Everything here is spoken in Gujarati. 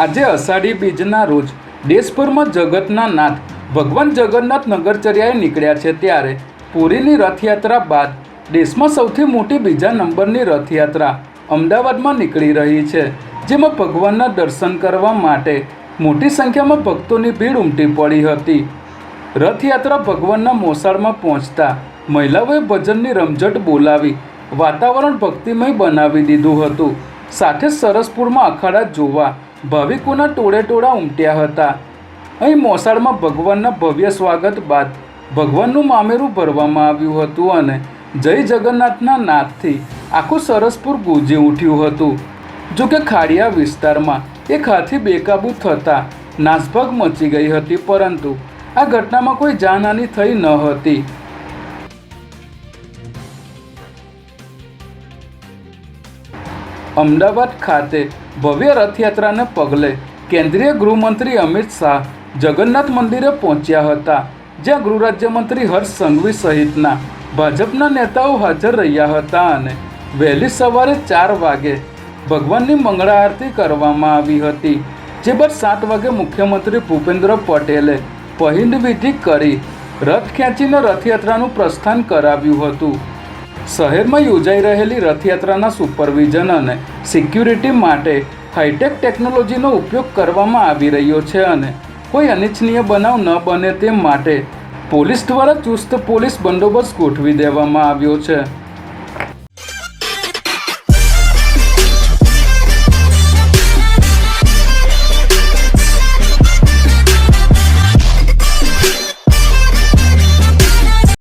આજે અષાઢી બીજના રોજ દેશભરમાં જગતના નાથ ભગવાન જગન્નાથ નગરચર્યાએ નીકળ્યા છે ત્યારે પુરીની રથયાત્રા બાદ દેશમાં સૌથી મોટી બીજા નંબરની રથયાત્રા અમદાવાદમાં નીકળી રહી છે, જેમાં ભગવાનના દર્શન કરવા માટે મોટી સંખ્યામાં ભક્તોની ભીડ ઉમટી પડી હતી. રથયાત્રા ભગવાનના મોસાળમાં પહોંચતા મહિલાઓએ ભજનની રમઝટ બોલાવી વાતાવરણ ભક્તિમય બનાવી દીધું હતું. સાથે સરસપુરમાં અખાડા જોવા ભાવિકોના ટોળે ટોળા ઉમટ્યા હતા. અહીં મોસાળમાં ભગવાનના ભવ્ય સ્વાગત બાદ ભગવાનનું મામેરું ભરવામાં આવ્યું હતું અને જય જગન્નાથના નાદથી આખું સરસપુર ગુંજી ઉઠ્યું હતું. જો કે ખાડિયા વિસ્તારમાં એક હાથી બેકાબૂ થતાં નાસભાગ મચી ગઈ હતી, પરંતુ આ ઘટનામાં કોઈ જાનહાની થઈ ન હતી. અમદાવાદ ખાતે ભવ્ય રથયાત્રાને પગલે કેન્દ્રીય ગૃહમંત્રી અમિત શાહ જગન્નાથ મંદિરે પહોંચ્યા હતા, જ્યાં ગૃહ રાજ્યમંત્રી હર્ષ સંઘવી સહિતના ભાજપના નેતાઓ હાજર રહ્યા હતા અને વહેલી સવારે ચાર વાગે ભગવાનની મંગળા આરતી કરવામાં આવી હતી, જે બાદ સાત વાગે મુખ્યમંત્રી ભૂપેન્દ્ર પટેલે પહિંદવિધિ કરી રથ ખેંચીને રથયાત્રાનું પ્રસ્થાન કરાવ્યું હતું. શહેરમાં યોજાઈ રહેલી રથયાત્રાના સુપરવિઝન અને સિક્યુરિટી માટે હાઈટેક ટેકનોલોજીનો ઉપયોગ કરવામાં આવી રહ્યો છે અને કોઈ અનિચ્છનીય બનાવ ન બને તે માટે પોલીસ દ્વારા ચુસ્ત પોલીસ બંદોબસ્ત ગોઠવી દેવામાં આવ્યો છે.